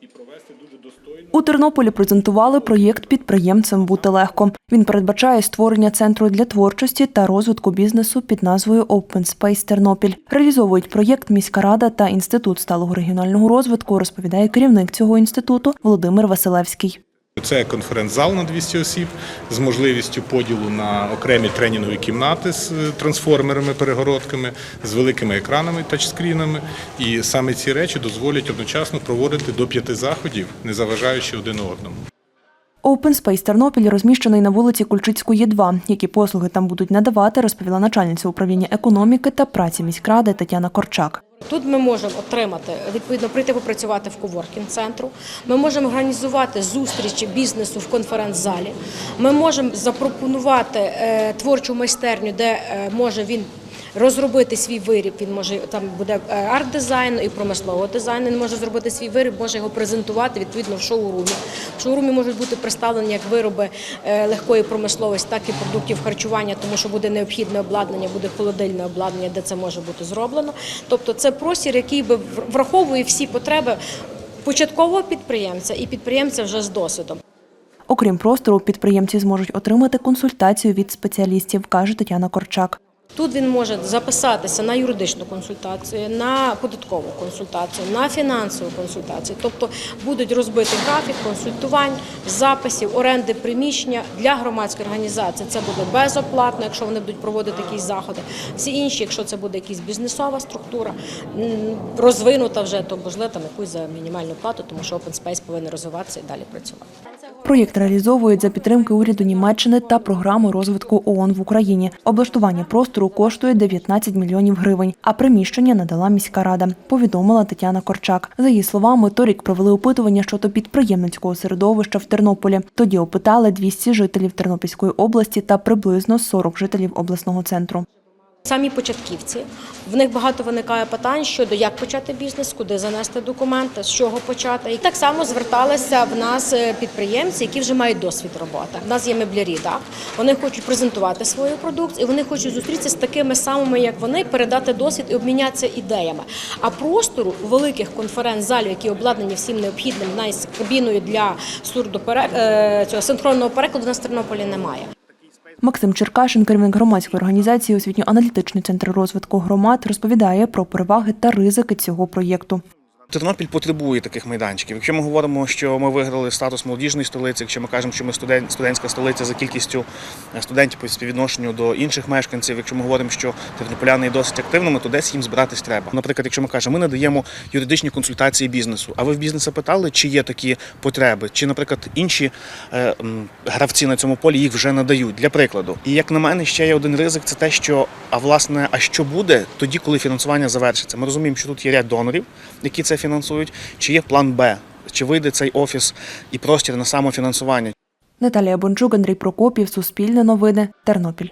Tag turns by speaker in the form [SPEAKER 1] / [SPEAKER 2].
[SPEAKER 1] і провести дуже достойно.
[SPEAKER 2] У Тернополі презентували проєкт підприємцям бути легко. Він передбачає створення центру для творчості та розвитку бізнесу під назвою Open Space Тернопіль. Реалізовують проєкт міська рада та інститут сталого регіонального розвитку. Розповідає керівник цього інституту Володимир Василевський.
[SPEAKER 1] Це конференц-зал на 200 осіб з можливістю поділу на окремі тренінгові кімнати з е, трансформерами, перегородками, з великими екранами, тачскрінами. І саме ці речі дозволять одночасно проводити до п'яти заходів, не заважаючи один одному.
[SPEAKER 2] Open Space Тернопіль розміщений на вулиці Кульчицької, 2. Які послуги там будуть надавати, розповіла начальниця управління економіки та праці міськради Тетяна Корчак.
[SPEAKER 3] Тут ми можемо отримати відповідно прийти попрацювати в коворкінг центру. Ми можемо організувати зустрічі бізнесу в конференц-залі. Ми можемо запропонувати е, творчу майстерню, де е, може він. Розробити свій виріб, він може там буде е, арт-дизайн і промислового дизайну. Він може зробити свій виріб, може його презентувати відповідно в шоурумі. В шоурумі можуть бути представлені як вироби е, легкої промисловості, так і продуктів харчування, тому що буде необхідне обладнання, буде холодильне обладнання, де це може бути зроблено. Тобто, це простір, який би враховує всі потреби початкового підприємця і підприємця вже з досвідом.
[SPEAKER 2] Окрім простору, підприємці зможуть отримати консультацію від спеціалістів, каже Тетяна Корчак.
[SPEAKER 3] Тут він може записатися на юридичну консультацію, на податкову консультацію, на фінансову консультацію. Тобто будуть розбиті графік консультувань, записів, оренди приміщення для громадської організації. Це буде безоплатно, якщо вони будуть проводити якісь заходи. Всі інші, якщо це буде якась бізнесова структура, розвинута вже, то можливо там якусь за мінімальну плату, тому що Open Space повинен розвиватися і далі працювати.
[SPEAKER 2] Проєкт реалізовують за підтримки уряду Німеччини та програми розвитку ООН в Україні. Облаштування простору коштує 19 мільйонів гривень, а приміщення надала міська рада. Повідомила Тетяна Корчак. За її словами, торік провели опитування щодо підприємницького середовища в Тернополі. Тоді опитали 200 жителів Тернопільської області та приблизно 40 жителів обласного центру.
[SPEAKER 3] Самі початківці в них багато виникає питань щодо як почати бізнес, куди занести документи, з чого почати. І так само зверталися в нас е, підприємці, які вже мають досвід роботи. У нас є меблярі, так вони хочуть презентувати свою продукцію, вони хочуть зустрітися з такими самими, як вони, передати досвід і обмінятися ідеями. А простору великих конференц-залів, які обладнані всім необхідним, навіть кабіною для сурдопере... е, цього синхронного перекладу, в Тернополі немає.
[SPEAKER 2] Максим Черкашин, керівник громадської організації освітньо-аналітичний центр розвитку громад, розповідає про переваги та ризики цього проєкту.
[SPEAKER 4] Тернопіль потребує таких майданчиків. Якщо ми говоримо, що ми виграли статус молодіжної столиці, якщо ми кажемо, що ми студентська столиця за кількістю е, студентів по співвідношенню до інших мешканців, якщо ми говоримо, що тернополяни досить активними, то десь їм збиратись треба. Наприклад, якщо ми кажемо, ми надаємо юридичні консультації бізнесу. А ви в бізнеса питали, чи є такі потреби, чи, наприклад, інші е, гравці на цьому полі їх вже надають для прикладу. І як на мене, ще є один ризик, це те, що а власне, а що буде тоді, коли фінансування завершиться. Ми розуміємо, що тут є ряд донорів, які це фінансують, чи є план Б, чи вийде цей офіс і простір на самофінансування.
[SPEAKER 2] Наталія Бончук, Андрій Прокопів, Суспільне новини, Тернопіль.